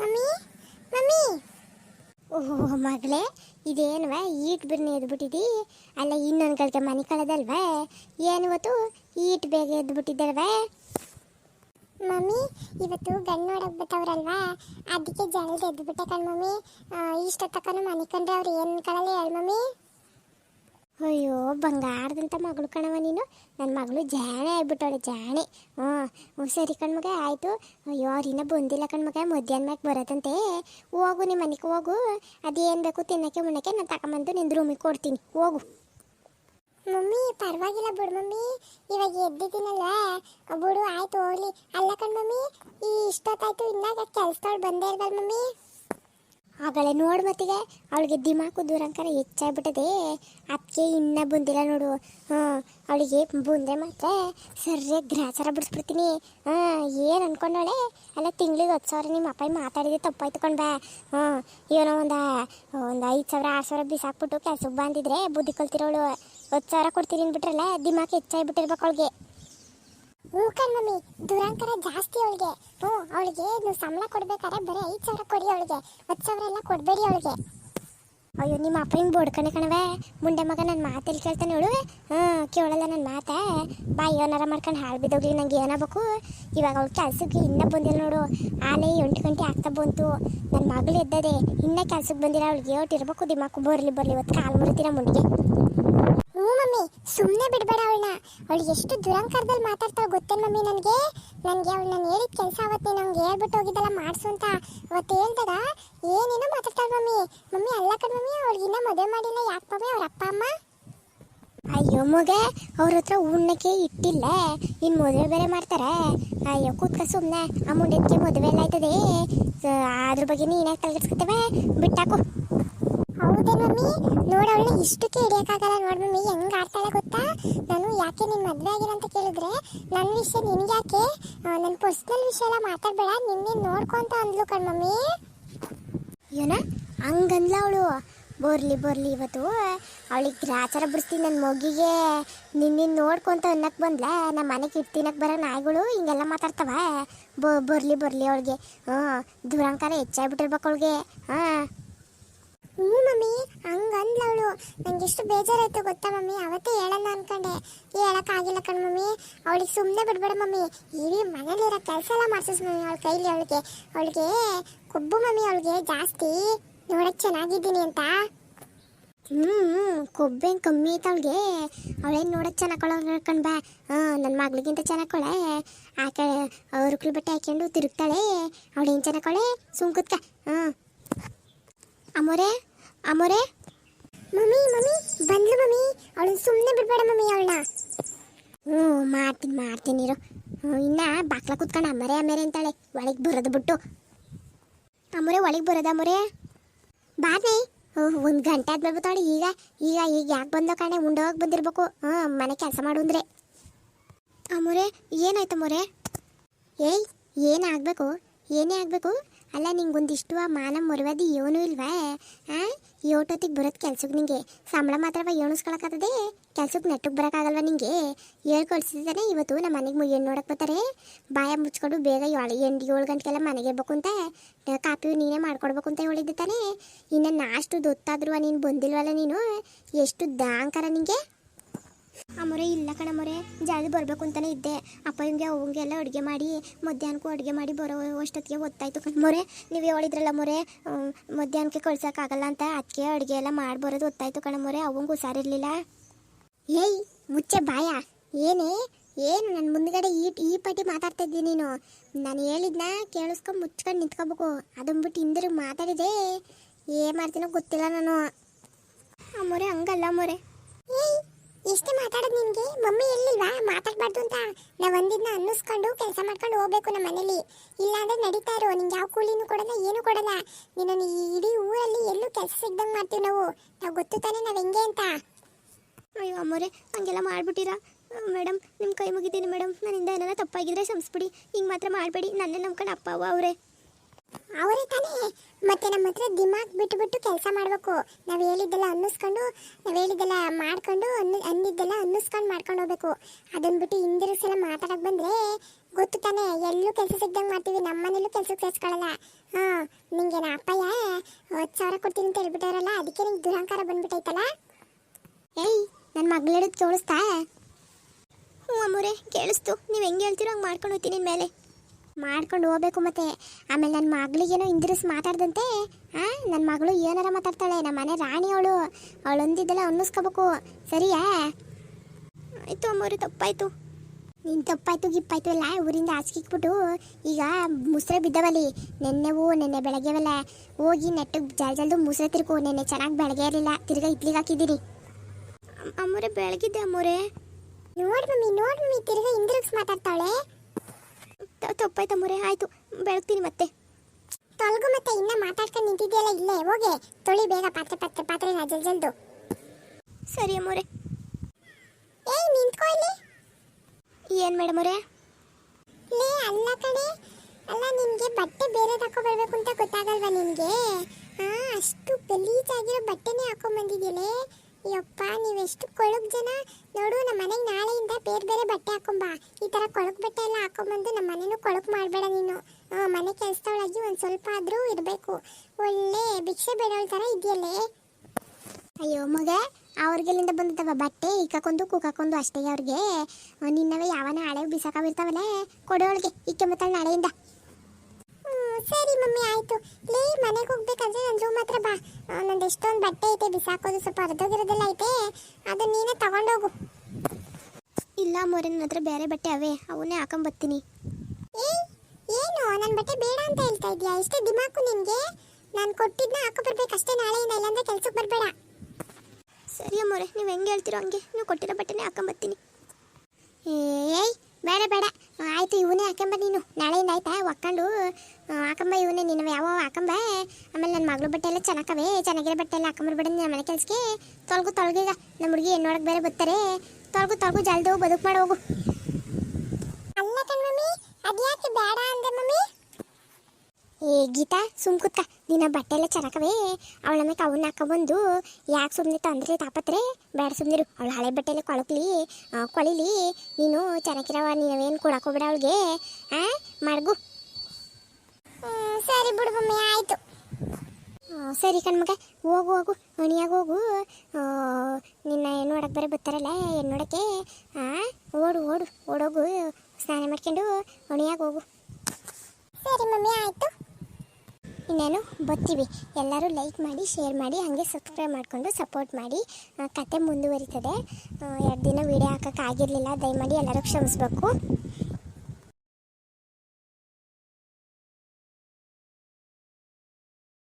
Mummy mummy. ಓಹೋ, ಮಗಳೇ, ಇದೇನುವ, ಈಟ್ ಬಿರ್ನಿ ಎದ್ಬಿಟ್ಟಿದಿ? ಅಲ್ಲ, ಇನ್ನೊಂದು ಗಳಿಗೆ ಮನೆ ಏನು ಇವತ್ತು ಈಟ್ ಬೇಗ ಎದ್ಬಿಟ್ಟಿದ್ದಲ್ವ ಮಮ್ಮಿ, ಇವತ್ತು ಗಂಡು ನೋಡಕ್ ಅದಕ್ಕೆ ಜಲ್ದಿ ಎದ್ಬಿಟ್ಟೆ ಕಣ್ ಮಮ್ಮಿ. ಇಷ್ಟೊತ್ತಕ್ಕನು ಮನೆ ಕಂಡ್ರೆ ಅವ್ರು ಏನು ಕಳಲಿ ಹೇಳಿ ಮಮ್ಮಿ. ಅಯ್ಯೋ, ಬಂಗಾರದಂತ ಮಗಳು ಕಣವ ನೀನು. ನನ್ನ ಮಗಳು ಜಾಣೆ ಆಗ್ಬಿಟ್ಟವಳೆ, ಜಾಣೆ. ಹ್ಞೂ. ಸರಿ ಕಣ್ಮಗ, ಆಯಿತು. ಅಯ್ಯೋ, ಅವ್ರಿನ್ನ ಬಂದಿಲ್ಲ ಕಣ್ಮಗ, ಮಧ್ಯಾಹ್ನ ಮ್ಯಾಗೆ ಬರೋದಂತೆ ಹೋಗು ನಿಮ್ಮ ಮನೆಗೆ, ಹೋಗು. ಅದೇನು ಬೇಕು ತಿನ್ನಕ್ಕೆ, ಉಣ್ಣಕ್ಕೆ ನಾನು ತಗೊಂಬಂದು ನಿಂದು ರೂಮಿಗೆ ಕೊಡ್ತೀನಿ. ಹೋಗು. ಮಮ್ಮಿ, ಪರವಾಗಿಲ್ಲ ಬಿಡು ಮಮ್ಮಿ. ಇವಾಗ ಎದ್ದಿದ್ದೀನಲ್ಲ. ಬಿಡು, ಆಯ್ತು, ಹೋಗ್ಲಿ. ಅಲ್ಲ ಕಣ್ ಮಮ್ಮಿ, ಈ ಇಷ್ಟೊತ್ತಾಯ್ತು, ಇನ್ನಾಗ ಕೆಲ್ಸದವಳು ಬಂದೇ ಇಲ್ವಲ್ಲ ಮಮ್ಮಿ? ಆಗಳೇ ನೋಡು ಮತ್ತಿಗೆ. ಅವಳಿಗೆ ದಿಮಾಕು ದೂರಂಕರ ಹೆಚ್ಚಾಗ್ಬಿಟ್ಟದೆ. ಅದಕ್ಕೆ ಇನ್ನೂ ಬಂದಿಲ್ಲ ನೋಡು. ಹಾಂ, ಅವಳಿಗೆ ಬಂದೆ ಮಾತ್ರ ಸರಿಯಾಗಿ ಗ್ರಾಚಾರ ಬಿಡಿಸ್ಬಿಡ್ತೀನಿ. ಹಾಂ, ಏನು ಅನ್ಕೊಂಡವಳೆ? ಅಲ್ಲ, ತಿಂಗ್ಳಿಗೆ ಹತ್ತು ಸಾವಿರ ನಿಮ್ಮ ಅಪ್ಪ ಮಾತಾಡಿದೆ, ತಪ್ಪಾಯ್ತು ಕಣ್ ಬಾ ಹ್ಞೂ ಏನೋ ಒಂದು ಒಂದು ಐದು ಸಾವಿರ, ಆರು ಸಾವಿರ ಬಿಸಾಕ್ಬಿಟ್ಟು ಕೆಲ್ಸಕ್ಕೆ ಬಂದಿದ್ರೆ ಬುದ್ಧಿ ಕಲ್ತಿರೋಳು. ಹತ್ತು ಸಾವಿರ ಕೊಡ್ತೀನಿ ಅಂದ್ಬಿಟ್ರಲ್ಲ, ದಿಮಾಕ್ ಹೆಚ್ಚಾಗ್ಬಿಟ್ಟಿರ್ಬೇಕು ಅವಳಿಗೆ. ಕಣ್ ಮಮ್ಮಿ, ದುರಂಕರ ಜಾಸ್ತಿ ಅವಳಿಗೆ. ಹ್ಞೂ ಅವಳಿಗೆ ನೀವು ಸಂಬಳ ಕೊಡ್ಬೇಕಾದ್ರೆ ಬರೀ ಐದು ಸಾವಿರ ಕೊಡಿ ಅವಳಿಗೆ. ಹತ್ತು ಸಾವಿರ ಎಲ್ಲ ಕೊಡಬೇಡಿ ಅವಳಿಗೆ. ಅಯ್ಯೋ, ನಿಮ್ಮ ಅಪ್ಪ ಹಿಂಗೆ ಬೋಡ್ಕಣೆ ಕಣವೆ. ಮುಂಡೆ ಮಗ ನನ್ನ ಮಾತಲ್ಲಿ ಕೇಳ್ತಾನೆ ಹೇಳು. ಹಾಂ ಕೇಳಲ್ಲ ನನ್ನ ಮಾತ. ಬಾ, ಏನಾರ ಮಾಡ್ಕೊಂಡು ಹಾಳು ಬಿದ್ದೋಗ್ಲಿ, ನಂಗೆ ಏನಾಗಬೇಕು? ಇವಾಗ ಅವಳು ಕೆಲ್ಸಕ್ಕೆ ಇನ್ನೂ ಬಂದಿಲ್ಲ ನೋಡು. ಆಲೆ ಎಂಟು ಗಂಟೆ ಆಗ್ತಾ ಬಂತು. ನನ್ನ ಮಗಳು ಎದ್ದದೆ, ಇನ್ನೂ ಕೆಲ್ಸಕ್ಕೆ ಬಂದಿಲ್ಲ. ಅವಳಿಗೆ ಇರಬೇಕು, ದಿಮಾಕು ಬರಲಿ ಬರಲಿ. ಇವತ್ತು ಕಾಲು ಮುರಿತೀರ ಮುಂಡಿಗೆ. ಹ್ಞೂ ಮಮ್ಮಿ ಸುಮ್ಮನೆ ಬಿಡಬೇಡ ಅವಳನ್ನ. ಅವಳು ಎಷ್ಟು ದುರಂಕಾರದಲ್ಲಿ ಮಾತಾಡ್ತಾಳೆ ಗೊತ್ತೇನು ಮಮ್ಮಿ ನನಗೆ? ನನಗೆ ಅವಳು ನಾನು ಹೇಳಿದ ಕೆಲಸ ಅವತ್ತು ನಂಗೆ ಹೇಳ್ಬಿಟ್ಟು ಹೋಗಿದ್ದಲ್ಲ, ಮಾಡಿಸು ಅಂತ. ಅವತ್ತು ಹೇಳ್ದಾಗ ಏನೇನೋ ಮಾತಾಡ್ತಾಳೆ ಮಮ್ಮಿ. ಮಮ್ಮಿ, ಅಲ್ಲ ಕಣ್ ಮಮ್ಮಿ, ಅವಳಿಗೆ ಇನ್ನೂ ಮದುವೆ ಮಾಡಿಲ್ಲ. ಯಾಕೆ ಮಮ್ಮಿ? ಅವ್ರ ಅಪ್ಪ, ಅಮ್ಮ? ಅಯ್ಯೋ ಮಗ, ಅವ್ರ ಹತ್ರ ಉಣ್ಣಕ್ಕೆ ಇಟ್ಟಿಲ್ಲ. ಇನ್ನು ಮದುವೆ ಬೇರೆ ಮಾಡ್ತಾರೆ. ಅಯ್ಯೋ, ಕೂತ್ಕ ಸುಮ್ಮನೆ ಆ ಮುಂಡಕ್ಕೆ ಮದುವೆ ಎಲ್ಲ ಆಯ್ತದೆ. ಅದ್ರ ಬಗ್ಗೆ ನೀನಾಗ ತಲೆಗೆಡ್ಸ್ಕೊತೇವೆ ಬಿಟ್ಟಾಕು. ಹೌದೇ ಮಮ್ಮಿ. ನೋಡವಳು ಇಷ್ಟಕ್ಕೆ ಹಿಡಿಯೋಕ್ಕಾಗಲ್ಲ ನೋಡಿ ಮಮ್ಮಿ. ಹೆಂಗ್ ಆಡ್ತಾಳೆ ಗೊತ್ತಾ? ನಾನು ಯಾಕೆ ನಿನ್ ಮದುವೆ ಆಗಿಲ್ಲ ಅಂತ ಕೇಳಿದ್ರೆ ನನ್ನ ವಿಷಯ ನಿನ್ಗೆ ಯಾಕೆ ನನ್ನ ಪರ್ಸನಲ್ ವಿಷಯ ಎಲ್ಲ ಮಾತಾಡಬೇಡ. ನಿನ್ನೆ ನೋಡ್ಕೊಂತ ಅಂದ್ಲು ಕಣ್ ಮಮ್ಮಿ. ಏನ? ಹಂಗಂದ್ಲ ಅವಳು. ಬರ್ಲಿ ಬರ್ಲಿ ಇವತ್ತು. ಅವಳಿಗೆ ಗ್ರಾಚಾರ ಬಿಡಿಸ್ತೀನಿ ನನ್ನ ಮಗಿಗೆ ನಿನ್ನ ನೋಡ್ಕೊಂತ ಅನ್ನಕ್ಕೆ ಬಂದ್ಲ. ನಮ್ಮ ಮನೆಗೆ ಇಟ್ಟಿನಕ್ ಬರೋ ನಾಯಿಗಳು ಹಿಂಗೆಲ್ಲ ಮಾತಾಡ್ತವ. ಬ, ಬರ್ಲಿ ಬರ್ಲಿ ಅವಳಿಗೆ. ಹ್ಞೂ ದುರಂಕಾರ ಹೆಚ್ಚಾಗ್ಬಿಟ್ಟಿರ್ಬೇಕು ಅವಳಿಗೆ. ಹಾಂ ಹ್ಞೂ ಮಮ್ಮಿ ಹಂಗಂದ್ಲವಳು ನಂಗೆ ಎಷ್ಟು ಬೇಜಾರಾಯ್ತು ಗೊತ್ತಾ ಮಮ್ಮಿ? ಅವತ್ತೇ ಹೇಳಲ್ಲ ಅನ್ಕೊಂಡೆ. ಹೇಳಕ್ಕಾಗಿಲ್ಲ ಕಣ್ ಮಮ್ಮಿ. ಅವಳಿಗೆ ಸುಮ್ಮನೆ ಬಿಡ್ಬೇಡ ಮಮ್ಮಿ. ಇಡೀ ಮನೇಲಿರೋ ಕೆಲಸ ಎಲ್ಲ ಮಾಡಿಸ್ ಮಮ್ಮಿ ಅವಳ ಕೈಲಿ ಅವಳಿಗೆ. ಅವಳಿಗೆ ಕೊಬ್ಬು ಮಮ್ಮಿ ಅವಳಿಗೆ ಜಾಸ್ತಿ. ನೋಡಕ್ಕೆ ಚೆನ್ನಾಗಿದ್ದೀನಿ ಅಂತ. ಹ್ಞೂ ಕೊಬ್ಬೇನು ಕಮ್ಮಿ ಐತೆ ಅವಳಿಗೆ. ಅವಳೇನು ನೋಡಕ್ ಚೆನ್ನಾಗಿ ಕಣ್ ಬಾ. ಹಾಂ ನನ್ನ ಮಗಳಿಗಿಂತ ಚೆನ್ನಾಕೊಳೆ ಆಕೆ ಅವ್ರ ಬಟ್ಟೆ ಹಾಕ್ಕೊಂಡು ತಿರುಗ್ತಾಳೆ. ಅವಳೇನು ಚೆನ್ನಾಕೊಳೆ ಸುಂಕುತ್ಕ ಹಾಂ ಅಮೋರೆ ಅಮೋರೆ. ಮಮ್ಮಿ ಮಮ್ಮಿ, ಬಂದ್ಲು ಮಮ್ಮಿ. ಅವಳು ಸುಮ್ಮನೆ ಬಿಡ್ಬೇಡ ಮಮ್ಮಿ ಅವಳನ್ನ. ಹ್ಞೂ, ಮಾಡ್ತೀನಿ ಮಾಡ್ತೀನಿ ಇರು. ಹ್ಞೂ, ಇನ್ನ ಬಾಕ್ಲ ಕೂತ್ಕೊಂಡು ಅಮ್ಮರೆ ಅಮ್ಮರೆ ಅಂತಾಳೆ. ಒಳಗೆ ಬರೋದು ಬಿಟ್ಟು. ಅಮ್ಮರೆ ಒಳಗೆ ಬರೋದ ಅಮ್ಮರೆ ಹ್ಞೂ, ಒಂದು ಗಂಟೆ ಆದ್ಮೇಲೆ ಬರ್ತಾಳೆ ಈಗ ಈಗ ಈಗ ಯಾಕೆ ಬಂದೋ ಕಣೆ ಉಂಡೋಗಿ ಬಂದಿರ್ಬೇಕು. ಹಾಂ ಮನೆ ಕೆಲಸ ಮಾಡು ಅಂದರೆ. ಅಮ್ಮರೆ ಏನಾಯ್ತು ಅಮ್ಮರೆ ಏಯ್ ಏನಾಗಬೇಕು ಏನೇ ಆಗಬೇಕು? ಅಲ್ಲ ನಿಂಗೊಂದಿಷ್ಟು ಆ ಮಾನ ಮರುವಾದಿ ಏನೂ ಇಲ್ವಾ? ಹಾಂ ಏಟೊತ್ತಿಗೆ ಬರೋದು ಕೆಲ್ಸಕ್ಕೆ ನಿಂಗೆ. ಸಂಬಳ ಮಾತ್ರವ ಏಣಿಸ್ಕೊಳಕತ್ತದೆ ಕೆಲ್ಸಕ್ಕೆ ನೆಟ್ಟಕ್ಕೆ ಬರೋಕ್ಕಾಗಲ್ವ ನಿಂಗೆ? ಏಳು ಇವತ್ತು ನಮ್ಮ ಮನೆಗೆ ಹೆಣ್ಣು ನೋಡಕ್ಕೆ ಬರ್ತಾರೆ. ಬಾಯ ಮುಚ್ಕೊಂಡು ಬೇಗ ಏಳು ಎಂಟು ಏಳು ಗಂಟೆಗೆಲ್ಲ ಮನೆಗೆ ಬೇಕು ಅಂತ ಕಾಪಿ ನೀನೇ ಮಾಡ್ಕೊಡ್ಬೇಕು ಅಂತ ಹೇಳಿದ್ದೆ ತಾನೇ ಇನ್ನು ನಾಷ್ಟು ದೊತ್ತಾದ್ರೂ ನೀನು ಬಂದಿಲ್ವಲ್ಲ ನೀನು? ಎಷ್ಟು ದಾಂಕರ ನಿಂಗೆ? ಅಮ್ಮರೆ ಇಲ್ಲ ಕಣಮ್ಮರೆ ಜಾಲಿ ಬರಬೇಕು ಅಂತಲೇ ಇದ್ದೆ. ಅಪ್ಪ ಹಿಂಗೆ ಅವಂಗೆ ಎಲ್ಲ ಅಡುಗೆ ಮಾಡಿ, ಮಧ್ಯಾಹ್ನಕ್ಕೂ ಅಡುಗೆ ಮಾಡಿ ಬರೋ ಅಷ್ಟೊತ್ತಿಗೆ ಗೊತ್ತಾಯ್ತು ಕಣ್ಮೊರೆ ನೀವು ಹೇಳಿದ್ರಲ್ಲ ಮೊರೆ ಮಧ್ಯಾಹ್ನಕ್ಕೆ ಕಳ್ಸೋಕ್ಕಾಗಲ್ಲ ಅಂತ ಅದಕ್ಕೆ ಅಡುಗೆ ಎಲ್ಲ ಮಾಡಿ ಬರೋದು ಕಣ ಕಣಮ್ಮರೆ ಅವಂಗೆ ಹುಷಾರಿರಲಿಲ್ಲ. ಏಯ್, ಮುಚ್ಚೆ ಬಾಯ? ಏನೇ? ಏನು ನನ್ನ ಮುಂದ್ಗಡೆ ಈ ಈ ಪಟ್ಟಿ ಮಾತಾಡ್ತಾ ಇದ್ದೀನಿ ನೀನು? ನಾನು ಹೇಳಿದ್ನ ಕೇಳಿಸ್ಕೊಂಡು ಮುಚ್ಕೊಂಡು ನಿಂತ್ಕೋಬೇಕು. ಅದನ್ನ ಬಿಟ್ಟು ಹಿಂದಿರು ಮಾತಾಡಿದೆ. ಏನು ಮಾಡ್ತೀನೋ ಗೊತ್ತಿಲ್ಲ ನಾನು. ಅಮ್ಮೋರೆ ಹಂಗಲ್ಲ ಮೊರೆ. ಏಯ್ ಎಷ್ಟೇ ಮಾತಾಡೋದು ನಿಮಗೆ? ಮಮ್ಮಿ ಎಲ್ಲಿಲ್ವಾ? ಮಾತಾಡಬಾರ್ದು ಅಂತ. ನಾವು ಒಂದಿನ ಅನ್ನಿಸ್ಕೊಂಡು ಕೆಲಸ ಮಾಡ್ಕೊಂಡು ಹೋಗ್ಬೇಕು ನಮ್ಮ ಮನೇಲಿ. ಇಲ್ಲಾಂದ್ರೆ ನಡೀತಾ ಇರೋ ನಿಂಗೆ ಯಾವ ಕೂಲಿನೂ ಕೊಡಲ್ಲ ಏನೂ ಕೊಡಲ್ಲ. ನಿನ್ನನ್ನು ಈ ಇಡೀ ಊರಲ್ಲಿ ಎಲ್ಲೂ ಕೆಲಸ ಸಿಗ್ದಂಗೆ ಮಾಡ್ತೀವಿ ನಾವು. ನಾವು ಗೊತ್ತು ತಾನೇ ನಾವು ಹೆಂಗೆ ಅಂತ. ಅಯ್ಯೋ ಅಮ್ಮೋರೆ ಹಂಗೆಲ್ಲ ಮಾಡ್ಬಿಟ್ಟಿರಾ? ಮೇಡಮ್ ನಿಮ್ಮ ಕೈ ಮುಗಿದೀನಿ ಮೇಡಮ್ ನನ್ನಿಂದ ಏನಾರ ತಪ್ಪಾಗಿದ್ರೆ ಸಂಸ್ಬಿಡಿ ಹಿಂಗೆ ಮಾತ್ರ ಮಾಡಬೇಡಿ. ನನ್ನೇ ನಂಬ್ಕೊಂಡು ಅಪ್ಪ ಅವ್ವ ಅವರೇ. ಅವರೇ ತಾನೇ? ಮತ್ತೆ ನಮ್ಮ ಹತ್ರ ದಿಮಾಗ್ ಬಿಟ್ಟು ಬಿಟ್ಟು ಕೆಲಸ ಮಾಡಬೇಕು. ನಾವು ಹೇಳಿದ್ದೆಲ್ಲ ಅನ್ನಿಸ್ಕೊಂಡು, ನಾವು ಹೇಳಿದ್ದೆಲ್ಲ ಮಾಡ್ಕೊಂಡು, ಅನ್ನ ಅಂದಿದ್ದೆಲ್ಲ ಅನ್ನಿಸ್ಕೊಂಡು ಮಾಡ್ಕೊಂಡು ಹೋಗ್ಬೇಕು. ಅದನ್ನ ಬಿಟ್ಟು ಸಲ ಮಾತಾಡಕ್ ಬಂದ್ರೆ ಗೊತ್ತು ತಾನೇ, ಎಲ್ಲೂ ಕೆಲಸ ಸಿಗ್ದಂಗೆ ಮಾಡ್ತೀವಿ ನಮ್ಮ ಮನೇಲೂ ಕೆಲಸಕ್ಕೆ ಸೇರಿಸ್ಕೊಳ್ಳಲ್ಲ ಹಾಂ ನಿಂಗೆ ನಾ ಅಪ್ಪಯ್ಯ ಹತ್ತು ಸಾವಿರ ಕೊಡ್ತೀನಿ ಅಂತ ಹೇಳ್ಬಿಟ್ಟಾರಲ್ಲ ಅದಕ್ಕೆ ನಿಂಗೆ ದುರಹಂಕಾರ ಬಂದ್ಬಿಟ್ಟೈತಲ್ಲ ಏಯ್ ನನ್ನ ಮಗಳು ತೋಳಿಸ್ತಾ ಕೇಳಿಸ್ತಾ? ಹ್ಞೂ ಅಮ್ಮೂರೇ, ಕೇಳಿಸ್ತು. ನೀವು ಹೆಂಗೆ ಹೇಳ್ತೀರೋ ಹಂಗೆ ಮಾಡ್ಕೊಂಡು ಹೋಗ್ತೀನಿ ಮೇಲೆ ಮಾಡ್ಕೊಂಡು ಹೋಗ್ಬೇಕು ಮತ್ತೆ. ಆಮೇಲೆ ನನ್ನ ಮಗಳಿಗೇನೋ ಹಿಂದಿರುಸ್ ಮಾತಾಡ್ದಂತೆ. ಆ ನನ್ನ ಮಗಳು ಏನಾರ ಮಾತಾಡ್ತಾಳೆ ನಮ್ಮ ಮನೆ ರಾಣಿ ಅವಳು. ಅವಳು ಒಂದಿದ್ದೆಲ್ಲ ಅನ್ನಿಸ್ಕೋಬೇಕು. ಸರಿಯಾ? ಆಯಿತು ಅಮ್ಮವ್ರಿ ತಪ್ಪಾಯ್ತು. ನಿನ್ ತಪ್ಪಾಯ್ತು ಗಿಪ್ಪಾಯ್ತು ಎಲ್ಲ ಊರಿಂದ ಹಾಸ್ಕಿಕ್ಬಿಟ್ಟು ಈಗ ಮುಸ್ರೆ ಬಿದ್ದವಲ್ಲಿ. ನೆನ್ನೆವು ನೆನ್ನೆ ಬೆಳಗ್ಗೆವಲ್ಲ. ಹೋಗಿ ನೆಟ್ಟು ಜಲ್ ಜಲ್ದು ಮುಸ್ರೆ ತಿರ್ಕು ನೆನ್ನೆ ಚೆನ್ನಾಗಿ ಬೆಳಗ್ಗೆ ಇರಲಿಲ್ಲ. ತಿರ್ಗಾ ಇಡ್ಲಿಗೆ ಹಾಕಿದ್ದೀರಿ ಅಮ್ಮರೇ ಬೆಳಗಿದ್ದೆ ಅಮ್ಮೋರೆ ನೋಡಿ ಮಮ್ಮಿ ನೋಡಿ ಮಮ್ಮಿ ತಿರ್ಗಾ ಹಿಂದಿರುಗಿಸ್ ಮಾತಾಡ್ತಾಳೆ. ತಪ್ಪಾಯ್ತು ಅಮ್ಮೂರೆ ಆಯ್ತು. ಬೆಳಗ್ತೀನಿ ಮತ್ತೆ. ತೊಲಗು ಮತ್ತೆ ಇನ್ನ ಮಾತಾಡ್ಕೊಂಡು ನಿಂತಿದ್ಯಲ್ಲ ಇಲ್ಲೇ ಹೋಗಿ. ತೊಳಿ ಬೇಗ ಪಾತ್ರೆ ಪಾತ್ರೆ ಪಾತ್ರೆ ಜಲ್ ಜಲ್ದು. ಸರಿ ಅಮ್ಮೋರೆ ಏಯ್ ನಿಂತ್ಕೋ ಇಲ್ಲಿ. ಏನ್ ಮೇಡಮ್ ಅವರೇ ಲೇ ಅಲ್ಲ ಕಣೆ. ಅಲ್ಲ ನಿಮಗೆ ಬಟ್ಟೆ ಬೇರೆ ಹಾಕೋ ಬರ್ಬೇಕು ಅಂತ ಗೊತ್ತಾಗಲ್ವಾ ನಿಮಗೆ ಹಾ ಅಷ್ಟು ಗಲೀಜಾಗಿರೋ ಬಟ್ಟೆನೇ ಹಾಕೊಂಡ್ ಬಂದಿದ್ಯಲೇ. ಯಪ್ಪ ನೀವೆಷ್ಟು ಕೊಳಕ್ ಜನ? ನೋಡು ನಮ್ಮ ಮನೆಗೆ ನಾಳೆಯಿಂದ ಬೇರೆ ಬೇರೆ ಬಟ್ಟೆ ಹಾಕೊಂಬಾ ಈ ತರ ಕೊಳಕ್ ಬಟ್ಟೆ ಎಲ್ಲ ಹಾಕೊಂಬಂದು ನಮ್ಮ ಮನೇನು ಕೊಳಕ್ ಮಾಡಬೇಡ ನೀನು. ಮನೆ ಕೆಲಸದವಳಾಗಿ ಒಂದ್ ಸ್ವಲ್ಪ ಆದ್ರೂ ಇರಬೇಕು. ಒಳ್ಳೆ ಭಿಕ್ಷೆ ಬೇಡವಳ ತರ ಇದೆಯಲ್ಲೇ? ಅಯ್ಯೋ, ಮಗ, ಅವ್ರಿಗೆಲ್ಲಿಂದ ಬಂದದವ ಬಟ್ಟೆ? ಇಕ್ಕಾಕೊಂಡು ಕೂಕಾಕೊಂಡು ಅಷ್ಟೇ ಅವ್ರಿಗೆ. ನಿನ್ನವೇ ಯಾವನ ಹಳೆ ಬಿಸಾಕವಿರ್ತಾವಲ್ಲ ಕೊಡೋಳಿಗೆ ಇಕ್ಕೆ ಮತ್ತಾಳ ನಾಳೆಯಿಂದ. ಸರಿ ಮಮ್ಮಿ, ಆಯ್ತು. ಲೇ, ಮನೆಗೆ ಹೋಗ್ಬೇಕಾದ್ರೆ ಹತ್ರ ಬಾ ನಂದು ಎಷ್ಟೊಂದು ಬಟ್ಟೆ ಐತೆ ಬಿಸಾಕೋದು ಸ್ವಲ್ಪ ಅರ್ಧೋಗಿರೋದೆಲ್ಲ ಐತೆ. ಅದು ನೀನೇ ತಗೊಂಡೋಗು. ಇಲ್ಲ ಮೋರೆ ನನ್ನ ಹತ್ರ ಬೇರೆ ಬಟ್ಟೆ ಅವೇ ಅವನ್ನೇ ಹಾಕೊಂಬರ್ತೀನಿ ಏಯ್ ಏನು? ನನ್ನ ಬಟ್ಟೆ ಬೇಡ ಅಂತ ಹೇಳ್ತಾ ಇದೀಯಾ ಇಷ್ಟೇ ದಿಮಾಕು ನಿನ್ಗೆ. ನಾನು ಕೊಟ್ಟಿದ್ನ ಹಾಕೋ ಬರ್ಬೇಕಷ್ಟೇ ನಾಳೆಯಿಂದ ಇಲ್ಲಾಂದ್ರೆ ಕೆಲ್ಸಕ್ಕೆ ಬರಬೇಡ. ಸರಿ ಅಮ್ಮೋರೆ ನೀವು ಹೆಂಗೆ ಹೇಳ್ತೀರೋ ಹಂಗೆ ನೀವು ಕೊಟ್ಟಿರೋ ಬಟ್ಟೆನೇ ಹಾಕೊಂಬರ್ತೀನಿ ಏಯ್ ಬೇಡ ಬೇಡ. ಆಯ್ತು, ಇವನೇ ಹಾಕೊಂಬ ನೀನು. ನಾಳೆಯಿಂದ ಆಯ್ತಾ? ಒಕ್ಕೊಂಡು ಹಾಕೊಂಬ ಇವನೇ. ನೀನು ಯಾವ ಹಾಕೊಂಬ? ಆಮೇಲೆ ನನ್ನ ಮಗಳು ಬಟ್ಟೆ ಎಲ್ಲ ಚೆನ್ನಾಗವೆ. ಚೆನ್ನಾಗಿರೋ ಬಟ್ಟೆ ಎಲ್ಲ ಹಾಕೊಂಬರ್ಬೇಡ ನಿನ್ನ ಮನೆ ಕೆಲಸಕ್ಕೆ ತೊಳ್ಗು ತೊಳ್ಗೀಗ ನಮ್ಮ ಹುಡುಗಿ ನೋಡಕ್ಕೆ ಬೇರೆ ಬರ್ತಾರೆ ತೊಳ್ಗು ತೊಳ್ಗು, ಜಲ್ದು ಬದುಕು ಮಾಡಿ, ಹೋಗು. ಅಲ್ಲ ಕಣ್ಮಮ್ಮಿ ಅದ್ಯಾಕೆ ಬೇಡ ಅಂದೆ ಮಮ್ಮಿ? ಏ ಗೀತಾ ಸುಮ್ ಕುತ್ಕ. ನಿನ್ನ ಬಟ್ಟೆ ಎಲ್ಲ ಚೆನ್ನಾಗವೇ. ಅವಳ ಮೇಲೆ ಅವನ್ನ ಹಾಕೊಬಂದು. ಯಾಕೆ ಸುಮ್ಮನೆ ತೊಂದರೆ ತಾಪತ್ರೆ? ಬೇಡ ಸುಮ್ಮನಿರು ಅವಳು ಹಳೆ ಬಟ್ಟೆಲೆ ಕೊಳಕ್ಲಿ ಕೊಳಿಲಿ. ನೀನು ಚೆನ್ನಾಗಿರವ ನೀವೇನು ಕೊಡಕೋಬೇಡ ಅವಳಿಗೆ. ಆ ಮಾಡ್ಗು. ಸರಿ ಬಿಡು ಮಮ್ಮಿ ಆಯಿತು. ಸರಿ ಕಣ್ಮಗ. ಹೋಗು ಹೋಗು. ಅಣಿಯಾಗ ಹೋಗು. ನಿನ್ನ ಏನು ನೋಡಕ್ಕೆ ಬೇರೆ ಬರ್ತಾರಲ್ಲ ಹೆಣ್ಣು ನೋಡಕ್ಕೆ. ಆ ಓಡು ಓಡು. ಓಡೋಗು. ಸ್ನಾನ ಮಾಡ್ಕೊಂಡು ಅಣಿಯಾಗ ಹೋಗು. ಸರಿ ಮಮ್ಮಿ ಆಯಿತು. ಇನ್ನೇನು ಬರ್ತೀವಿ. ಎಲ್ಲರೂ ಲೈಕ್ ಮಾಡಿ ಶೇರ್ ಮಾಡಿ, ಹಾಗೆ ಸಬ್ಸ್ಕ್ರೈಬ್ ಮಾಡಿಕೊಂಡು ಸಪೋರ್ಟ್ ಮಾಡಿ. ಕತೆ ಮುಂದುವರಿತದೆ. ಎರಡು ದಿನ ವೀಡಿಯೋ ಹಾಕೋಕ್ಕಾಗಿರಲಿಲ್ಲ ದಯಮಾಡಿ ಎಲ್ಲರೂ ಕ್ಷಮಿಸ್ಬೇಕು.